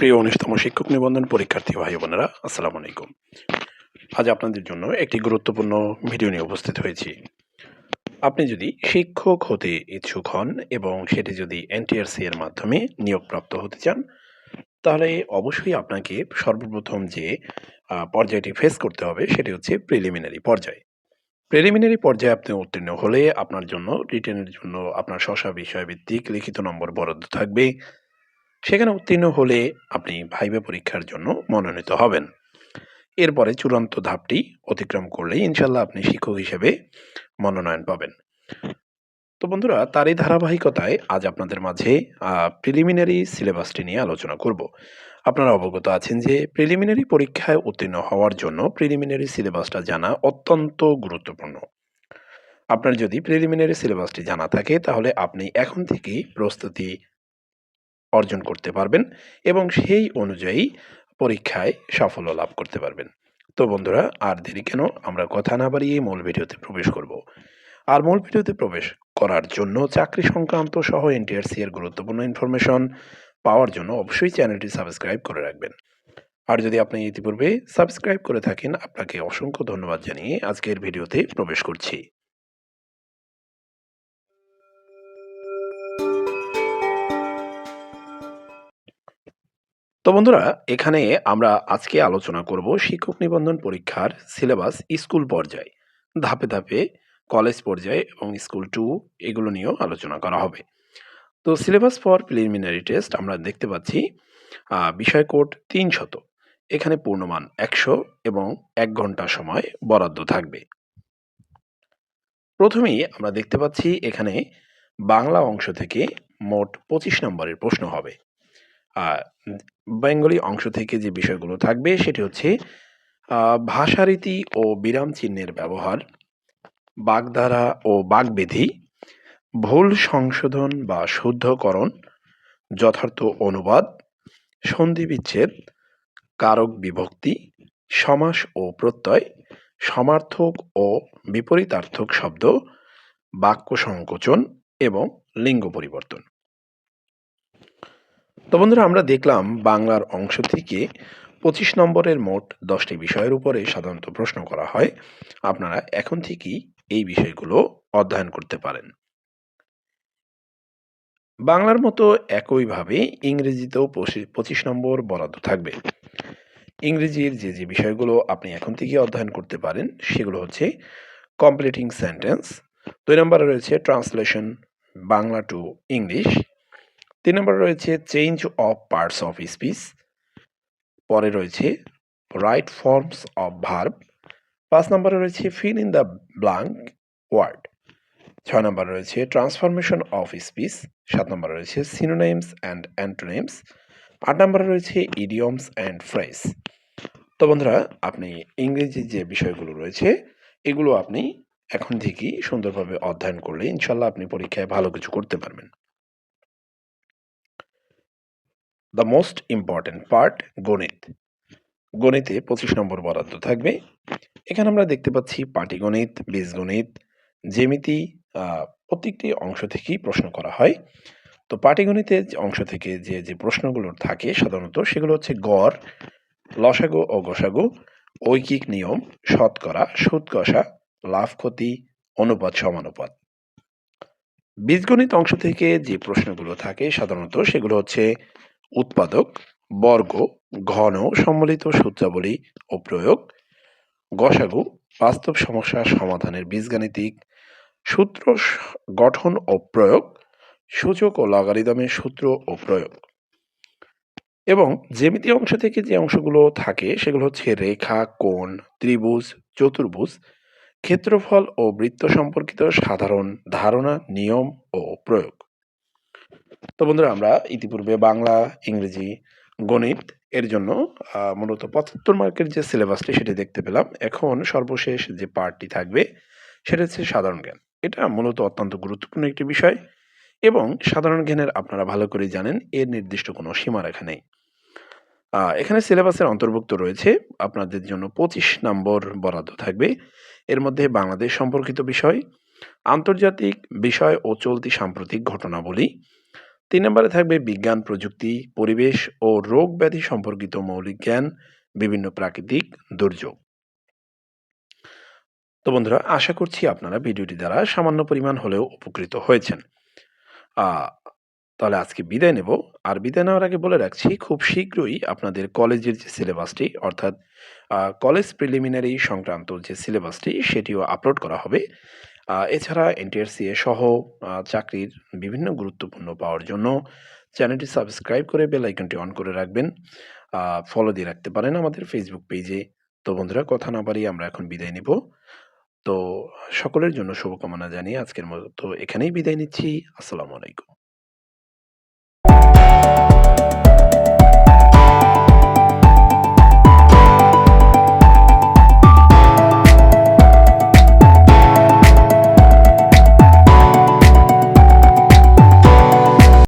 প্রিয় উনিশতম শিক্ষক নিবন্ধন পরীক্ষার্থী ভাই বোনেরা, আসসালামু আলাইকুম। আজ আপনাদের জন্য একটি গুরুত্বপূর্ণ ভিডিও নিয়ে উপস্থিত হয়েছি। আপনি যদি শিক্ষক হতে ইচ্ছুক হন এবং সেটি যদি এনটিআরসি এর মাধ্যমে নিয়োগপ্রাপ্ত হতে চান, তাহলে অবশ্যই আপনাকে সর্বপ্রথম যে পর্যায়টি ফেস করতে হবে সেটি হচ্ছে প্রিলিমিনারি পর্যায়। প্রিলিমিনারি পর্যায়ে আপনি উত্তীর্ণ হলে আপনার জন্য রিটেনের জন্য আপনার শশা বিষয়ভিত্তিক লিখিত নম্বর বরাদ্দ থাকবে। সেখানে উত্তীর্ণ হলে আপনি ভাইবা পরীক্ষার জন্য মনোনীত হবেন। এরপরে চূড়ান্ত ধাপটি অতিক্রম করলেই ইনশাল্লাহ আপনি শিক্ষক হিসেবে মনোনয়ন পাবেন। তো বন্ধুরা, তারই ধারাবাহিকতায় আজ আপনাদের মাঝে প্রিলিমিনারি সিলেবাসটি নিয়ে আলোচনা করব। আপনারা অবগত আছেন যে প্রিলিমিনারি পরীক্ষায় উত্তীর্ণ হওয়ার জন্য প্রিলিমিনারি সিলেবাসটা জানা অত্যন্ত গুরুত্বপূর্ণ। আপনার যদি প্রিলিমিনারি সিলেবাসটি জানা থাকে, তাহলে আপনি এখন থেকেই প্রস্তুতি অর্জন করতে পারবেন এবং সেই অনুযায়ী পরীক্ষায় সাফল্য লাভ করতে পারবেন। তো বন্ধুরা, আর দেরি কেন? আমরা কথা না বাড়িয়ে মূল ভিডিওতে প্রবেশ করব। আর মূল ভিডিওতে প্রবেশ করার জন্য চাকরি সংক্রান্ত সহ এনটিআরসি এর গুরুত্বপূর্ণ ইনফরমেশন পাওয়ার জন্য অবশ্যই চ্যানেলটি সাবস্ক্রাইব করে রাখবেন। আর যদি আপনি ইতিপূর্বে সাবস্ক্রাইব করে থাকেন, আপনাকে অসংখ্য ধন্যবাদ জানিয়ে আজকের ভিডিওতে প্রবেশ করছি। তো বন্ধুরা, এখানে আমরা আজকে আলোচনা করব শিক্ষক নিবন্ধন পরীক্ষার সিলেবাস স্কুল পর্যায়ে, ধাপে ধাপে কলেজ পর্যায়ে এবং স্কুল টু এগুলো নিয়েও আলোচনা করা হবে। তো সিলেবাস ফর প্রিলিমিনারি টেস্ট আমরা দেখতে পাচ্ছি বিষয় কোড তিন শত। এখানে পূর্ণমান একশো এবং এক ঘণ্টা সময় বরাদ্দ থাকবে। প্রথমেই আমরা দেখতে পাচ্ছি এখানে বাংলা অংশ থেকে মোট পঁচিশ নম্বরের প্রশ্ন হবে। বেঙ্গলি অংশ থেকে যে বিষয়গুলো থাকবে সেটি হচ্ছে ভাষারীতি ও বিরাম চিহ্নের ব্যবহার, বাগধারা ও বাগবিধি, ভুল সংশোধন বা শুদ্ধকরণ, যথার্থ অনুবাদ, সন্ধি বিচ্ছেদ, কারক বিভক্তি, সমাস ও প্রত্যয়, সমার্থক ও বিপরীতার্থক শব্দ, বাক্য সংকোচন এবং লিঙ্গ পরিবর্তন। তো বন্ধুরা, আমরা দেখলাম বাংলার অংশ থেকে পঁচিশ নম্বরের মোট দশটি বিষয়ের উপরে সাধারণত প্রশ্ন করা হয়। আপনারা এখন থেকেই এই বিষয়গুলো অধ্যয়ন করতে পারেন। বাংলার মতো একইভাবে ইংরেজিতেও পঁচি- পঁচিশ নম্বর বরাদ্দ থাকবে। ইংরেজির যে যে বিষয়গুলো আপনি এখন থেকে অধ্যয়ন করতে পারেন, সেগুলো হচ্ছে কমপ্লিটিং সেন্টেন্স দুই নম্বরে রয়েছে ট্রান্সলেশন বাংলা টু ইংলিশ তিন নম্বরে রয়েছে change of parts of speech পরে রয়েছে রাইট ফর্মস অফ ভার্ব পাঁচ নম্বরে রয়েছে fill in the blank word ছয় নম্বরে রয়েছে ট্রান্সফরমেশন অফ স্পিচ সাত নম্বরে রয়েছে সিনোনেমস অ্যান্ড অ্যান্টোনেমস আট নম্বরে রয়েছে ইডিয়মস অ্যান্ড ফ্রেস তো বন্ধুরা, আপনি ইংরেজির যে বিষয়গুলো রয়েছে, এগুলো আপনি এখন থেকেই সুন্দরভাবে অধ্যয়ন করলে ইনশাল্লাহ আপনি পরীক্ষায় ভালো কিছু করতে পারবেন। দ্য মোস্ট ইম্পর্ট্যান্ট পার্ট গণিত। গণিতে পঁচিশ নম্বর বরাদ্দ থাকবে। এখানে আমরা দেখতে পাচ্ছি পাটিগণিত বীজগণিত জ্যামিতি আহ, প্রত্যেকটি অংশ থেকেই প্রশ্ন করা হয়। তো পাটিগণিতের যে অংশ থেকে যে যে প্রশ্নগুলো থাকে সাধারণত সেগুলো হচ্ছে গড় লসাগু ও গোসাগু ঐকিক নিয়ম শতকরা সুদ কষা লাভ ক্ষতি অনুপাত সমানুপাত বীজগণিত অংশ থেকে যে প্রশ্নগুলো থাকে সাধারণত সেগুলো হচ্ছে উৎপাদক, বর্গ, ঘন, সম্মিলিত সূত্রাবলী ও প্রয়োগ, গসাগু, বাস্তব সমস্যা সমাধানের বীজগাণিতিক, সূত্র গঠন ও প্রয়োগ, সূচক ও লগারিদমের সূত্র ও প্রয়োগ। এবং জ্যামিতি অংশ থেকে যে অংশগুলো থাকে সেগুলো হচ্ছে রেখা, কোণ, ত্রিভুজ, চতুর্ভুজ, ক্ষেত্রফল ও বৃত্ত সম্পর্কিত সাধারণ ধারণা, নিয়ম ও প্রয়োগ। তো বন্ধুরা, আমরা ইতিপূর্বে বাংলা, ইংরেজি, গণিত এর জন্য মূলত পঁচাত্তর মার্কের যে সিলেবাসটি সেটি দেখতে পেলাম। এখন সর্বশেষ যে পার্টটি থাকবে, সেটা হচ্ছে সাধারণ জ্ঞান। এটা মূলত অত্যন্ত গুরুত্বপূর্ণ একটি বিষয় এবং সাধারণ জ্ঞানের আপনারা ভালো করে জানেন, এর নির্দিষ্ট কোনো সীমারেখা নেই। এখানে সিলেবাসের অন্তর্ভুক্ত রয়েছে, আপনাদের জন্য পঁচিশ নম্বর বরাদ্দ থাকবে। এর মধ্যে বাংলাদেশ সম্পর্কিত বিষয়, আন্তর্জাতিক বিষয় ও চলতি সাম্প্রতিক ঘটনাবলী তিন নম্বরে থাকবে বিজ্ঞান, প্রযুক্তি, পরিবেশ ও রোগ ব্যাধি সম্পর্কিত মৌলিক জ্ঞান, বিভিন্ন প্রাকৃতিক দুর্যোগ। তো বন্ধুরা, আশা করছি আপনারা ভিডিওটি দ্বারা সামান্য পরিমাণ হলেও উপকৃত হয়েছেন। তাহলে আজকে বিদায় নেব। আর বিদায় নেওয়ার আগে বলে রাখছি, খুব শীঘ্রই আপনাদের কলেজের যে সিলেবাসটি, অর্থাৎ কলেজ প্রিলিমিনারি সংক্রান্ত যে সিলেবাসটি, সেটিও আপলোড করা হবে। এছাড়া এনটিআরসিএ সহ চাকরির বিভিন্ন গুরুত্বপূর্ণ পাওয়ার জন্য চ্যানেলটি সাবস্ক্রাইব করে বেল আইকনটি অন করে রাখবেন। ফলো দিয়ে রাখতে পারেন আমাদের ফেসবুক পেজে তো বন্ধুরা, কথা না বাড়িয়ে আমরা এখন বিদায় নিব। তো সকলের জন্য শুভকামনা জানিয়ে আজকের মতো এখানেই বিদায় নিচ্ছি। আসসালামু আলাইকুম।